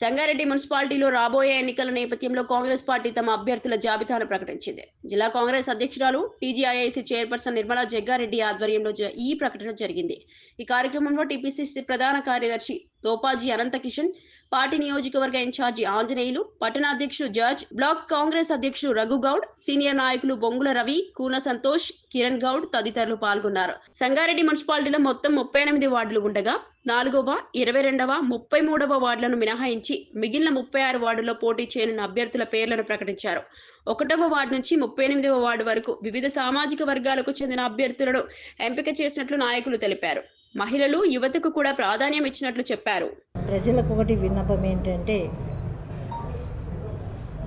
సంగారెడ్డి మున్సిపాలిటీలో రాబోయే ఎన్నికల నేపథ్యంలో కాంగ్రెస్ పార్టీ తమ అభ్యర్థుల జాబితాను ప్రకటించింది. జిల్లా కాంగ్రెస్ అధ్యక్షురాలు టీజీఐఐసీ చైర్పర్సన్ నిర్మలా జగ్గారెడ్డి ఆధ్వర్యంలో ఈ ప్రకటన జరిగింది. ఈ కార్యక్రమంలో టీపీసీసీ ప్రధాన కార్యదర్శి తోపాజీ అనంత కిషన్ పార్టీ నియోజకవర్గ ఇన్ఛార్జి ఆంజనేయులు పట్టణ అధ్యక్షుడు జార్జ్ బ్లాక్ కాంగ్రెస్ అధ్యక్షుడు రఘు గౌడ్ సీనియర్ నాయకులు బొంగుల రవి కూన సంతోష్ కిరణ్ గౌడ్ తదితరులు పాల్గొన్నారు. సంగారెడ్డి మున్సిపాలిటీలో మొత్తం ముప్పై ఎనిమిది వార్డులు ఉండగా నాలుగవ ఇరవై రెండవ ముప్పై మూడవ వార్డులను మినహాయించి మిగిలిన ముప్పై ఆరు వార్డుల్లో పోటీ చేయనున్న అభ్యర్థుల పేర్లను ప్రకటించారు. ఒకటవ వార్డు నుంచి ముప్పై ఎనిమిదవ వార్డు వరకు వివిధ సామాజిక వర్గాలకు చెందిన అభ్యర్థులను ఎంపిక చేసినట్లు నాయకులు తెలిపారు. మహిళలు యువతకు కూడా ప్రాధాన్యం ఇచ్చినట్లు చెప్పారు. ప్రజలకు ఒకటి విన్నపం ఏంటంటే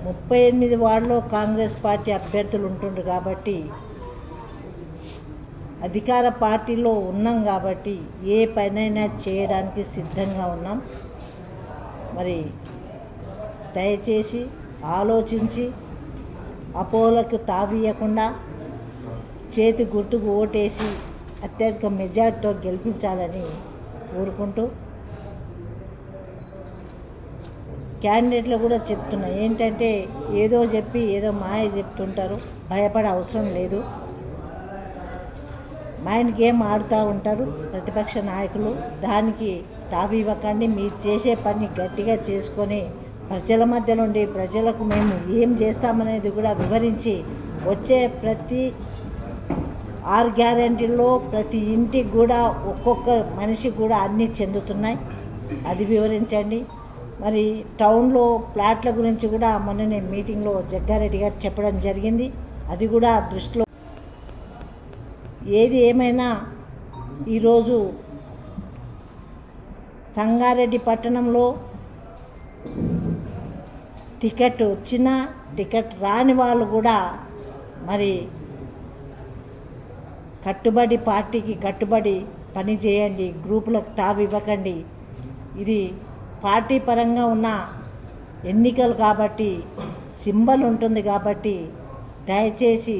ముప్పై ఎనిమిది వార్డులో కాంగ్రెస్ పార్టీ అభ్యర్థులు ఉంటుండ్రు కాబట్టి అధికార పార్టీలో ఉన్నాం కాబట్టి ఏ పనైనా చేయడానికి సిద్ధంగా ఉన్నాం. మరి దయచేసి ఆలోచించి అపోహలకు తావీయకుండా చేతి గుర్తుకు ఓటేసి అత్యధిక మెజార్టీతో గెలిపించాలని కోరుకుంటూ క్యాండిడేట్లు కూడా చెప్తున్నా. ఏంటంటే ఏదో చెప్పి ఏదో మాయ చెప్తుంటారు. భయపడే అవసరం లేదు. మైండ్ గేమ్ ఆడుతూ ఉంటారు? ప్రతిపక్ష నాయకులు దానికి తావివ్వకండి మీరు చేసే పని గట్టిగా చేసుకొని ప్రజల మధ్య నుండి ప్రజలకు మేము ఏం చేస్తామనేది కూడా వివరించి వచ్చే ప్రతి ఆరు గ్యారంటీల్లో ప్రతి ఇంటికి కూడా ఒక్కొక్క మనిషికి కూడా అన్నీ చెందుతున్నాయి. అది వివరించండి. మరి టౌన్లో ప్లాట్ల గురించి కూడా మొన్ననే మీటింగ్లో జగ్గారెడ్డి గారు చెప్పడం జరిగింది. అది కూడా దృష్టిలో ఏది ఏమైనా ఈరోజు సంగారెడ్డి పట్టణంలో టికెట్ వచ్చినా టికెట్ రాని వాళ్ళు కూడా మరి కట్టుబడి పార్టీకి కట్టుబడి పని చేయండి గ్రూపులకు తావివ్వకండి ఇది పార్టీ పరంగా ఉన్న ఎన్నికలు కాబట్టి సింబల్ ఉంటుంది కాబట్టి దయచేసి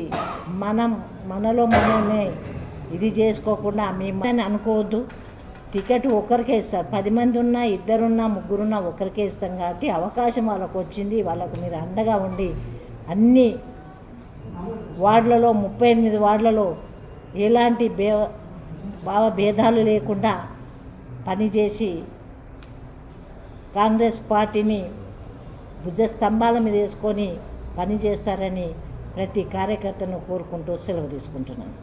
మనం మనలో మనమే. ఇది చేసుకోకుండా మేము అనుకోవద్దు. టికెట్ ఒకరికే ఇస్తారు. పది మంది ఉన్నా ఇద్దరున్నా ముగ్గురున్నా ఒకరికే ఇస్తాం కాబట్టి అవకాశం వాళ్ళకు వచ్చింది. వాళ్ళకు మీరు అండగా ఉండి అన్ని వార్డులలో ముప్పై ఎనిమిది వార్డులలో ఎలాంటి భే భావ భేదాలు లేకుండా పనిచేసి కాంగ్రెస్ పార్టీని భుజ స్తంభాల మీద వేసుకొని పనిచేస్తారని ప్రతి కార్యకర్తను కోరుకుంటూ సెలవు తీసుకుంటున్నాను.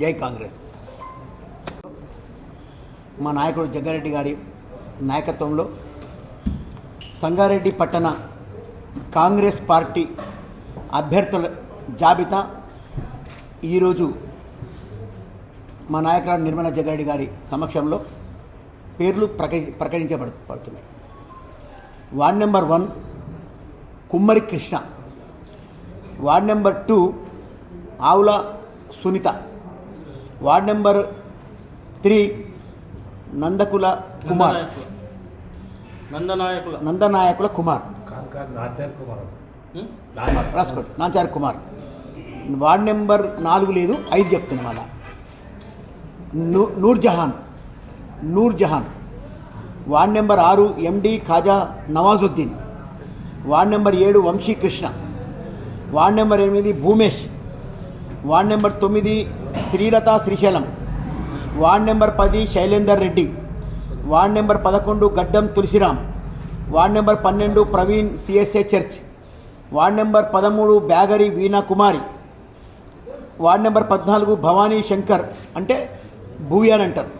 జై కాంగ్రెస్. మా నాయకుడు జగ్గారెడ్డి గారి నాయకత్వంలో సంగారెడ్డి పట్టణ కాంగ్రెస్ పార్టీ అభ్యర్థుల జాబితా ఈరోజు మా నాయకురాలు నిర్మలా జగ్గారెడ్డి గారి సమక్షంలో పేర్లు ప్రకటి ప్రకటించబడు పడుతున్నాయి ward number one Kummari Krishna. Ward number two Avula Sunitha. Ward number three Nandakula Kumar. Nandanayakula. Nandanayakula Kumar. రాసుకోండి నాచార్ కుమార్. వార్డ్ నెంబర్ నాలుగు లేదు ఐదు చెప్తున్నా మళ్ళా. నూ నూర్ జహాన్ నూర్ జహాన్ వార్డ్ నెంబర్ ఆరు MD Khaja Nawazuddin. Ward number ఏడు వంశీకృష్ణ వార్డ్ నెంబర్ ఎనిమిది భూమేష్. వార్డ్ నెంబర్ తొమ్మిది శ్రీలత శ్రీశైలం. వార్డ్ నెంబర్ పది శైలేందర్ రెడ్డి. వార్డ్ నెంబర్ పదకొండు గడ్డం తులసిరామ్. వార్డ్ నెంబర్ పన్నెండు Praveen CSA church. Ward number పదమూడు బ్యాగరి వీణా కుమారి. వార్డ్ నెంబర్ పద్నాలుగు భవానీ శంకర్ అంటే భూవి అని అంటారు.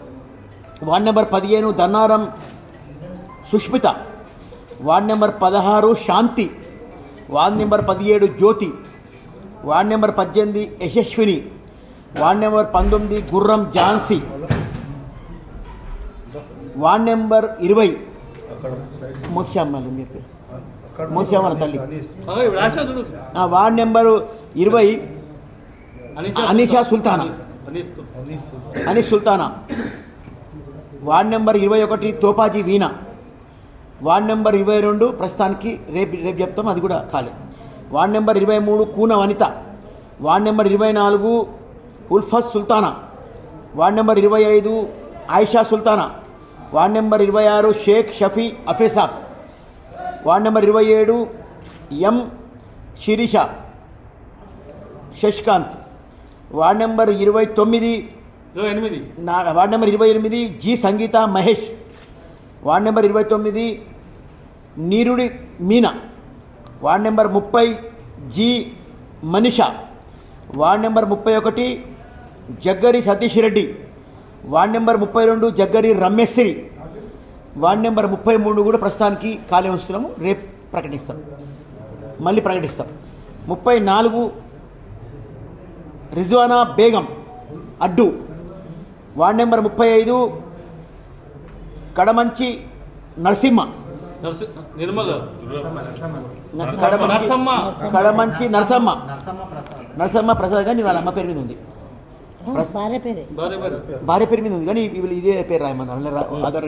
వార్డ్ నెంబర్ పదిహేను దన్నారం సుష్మిత. వార్డ్ నెంబర్ పదహారు శాంతి. వార్డ్ నెంబర్ పదిహేడు జ్యోతి వార్డ్ నెంబర్ పద్దెనిమిది యశస్విని వార్డ్ నెంబర్ పంతొమ్మిది గుర్రం ఝాన్సీ వార్డ్ నెంబర్ ఇరవై మూసామ్మలు మీ పేరు. మూసామ్మల తల్లి. వార్డ్ నెంబరు ఇరవై అనిషా సుల్తానా. అనీస్ సుల్తానా. వార్డ్ నెంబర్ ఇరవై ఒకటి తోపాజీ వీణ. వార్డ్ నెంబర్ ఇరవై రెండు ప్రస్తుతానికి రేపు రేపు చెప్తాం అది కూడా ఖాళీ వార్డ్ నెంబర్ ఇరవై మూడు కూన వనిత. వార్డ్ నెంబర్ ఇరవై నాలుగు ఉల్ఫస్ సుల్తానా. వార్డ్ నెంబర్ ఇరవై ఐదు ఆయిషా సుల్తానా. వార్డ్ నెంబర్ ఇరవై ఆరు షేక్ షఫీ అఫేసాబ్ వార్డ్ నెంబర్ ఇరవై ఏడు M Sirisha Shashikanth. Ward number ఇరవై తొమ్మిది ఇరవై ఎనిమిది. నా వార్డ్ నెంబర్ ఇరవై ఎనిమిది G Sangeetha Mahesh. Ward number ఇరవై తొమ్మిది నీరుడి మీనా. వార్డ్ నెంబర్ ముప్పై జి. మనిష. వార్డ్ నెంబర్ ముప్పై ఒకటి జగ్గరి సతీష్ రెడ్డి వార్డ్ నెంబర్ ముప్పై రెండు జగ్గరి రమేశ్వరి వార్డ్ నెంబర్ ముప్పై మూడు కూడా ప్రస్తుతానికి ఖాళీ ఉంచుతున్నాము. రేపు ప్రకటిస్తాం. మళ్ళీ ప్రకటిస్తాం. ముప్పై నాలుగు రిజ్వానా బేగం అడ్డు. వార్డ్ నెంబర్ ముప్పై ఐదు కడమంచి నరసింహ. కడమంచి నరసమ్మ కడమంచి నరసమ్మ. నరసమ్మ ప్రసాద్. కానీ వాళ్ళ అమ్మ పేరు మీద ఉంది. భార్య పేరే. మీద ఉంది. కానీ వీళ్ళు ఇదే పేరు రాయమని వాళ్ళ రా- ఆధార్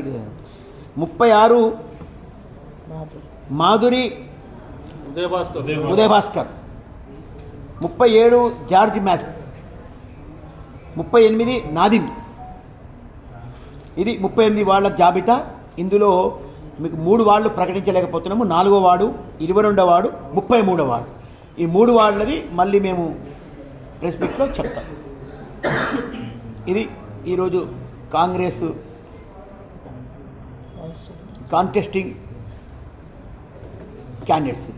ముప్పై ఆరు మాధు మాధురి ఉదయభాస్కర్. ఉదయ్ భాస్కర్ ముప్పై ఏడు జార్జ్ మ్యాథ్స్. ముప్పై ఎనిమిది నాదిమ్ ఇది ముప్పై ఎనిమిది వాళ్ళ జాబితా. ఇందులో మీకు మూడు వాళ్ళు ప్రకటించలేకపోతున్నాము. నాలుగో వాడు ఇరవై రెండో వాడు ముప్పై మూడో వాడు. ఈ మూడు వాళ్ళది మళ్ళీ మేము ప్రెస్ మీట్లో చెప్తాం. ఇది ఈరోజు కాంగ్రెస్ కాంటెస్టింగ్ క్యాండిడేట్స్.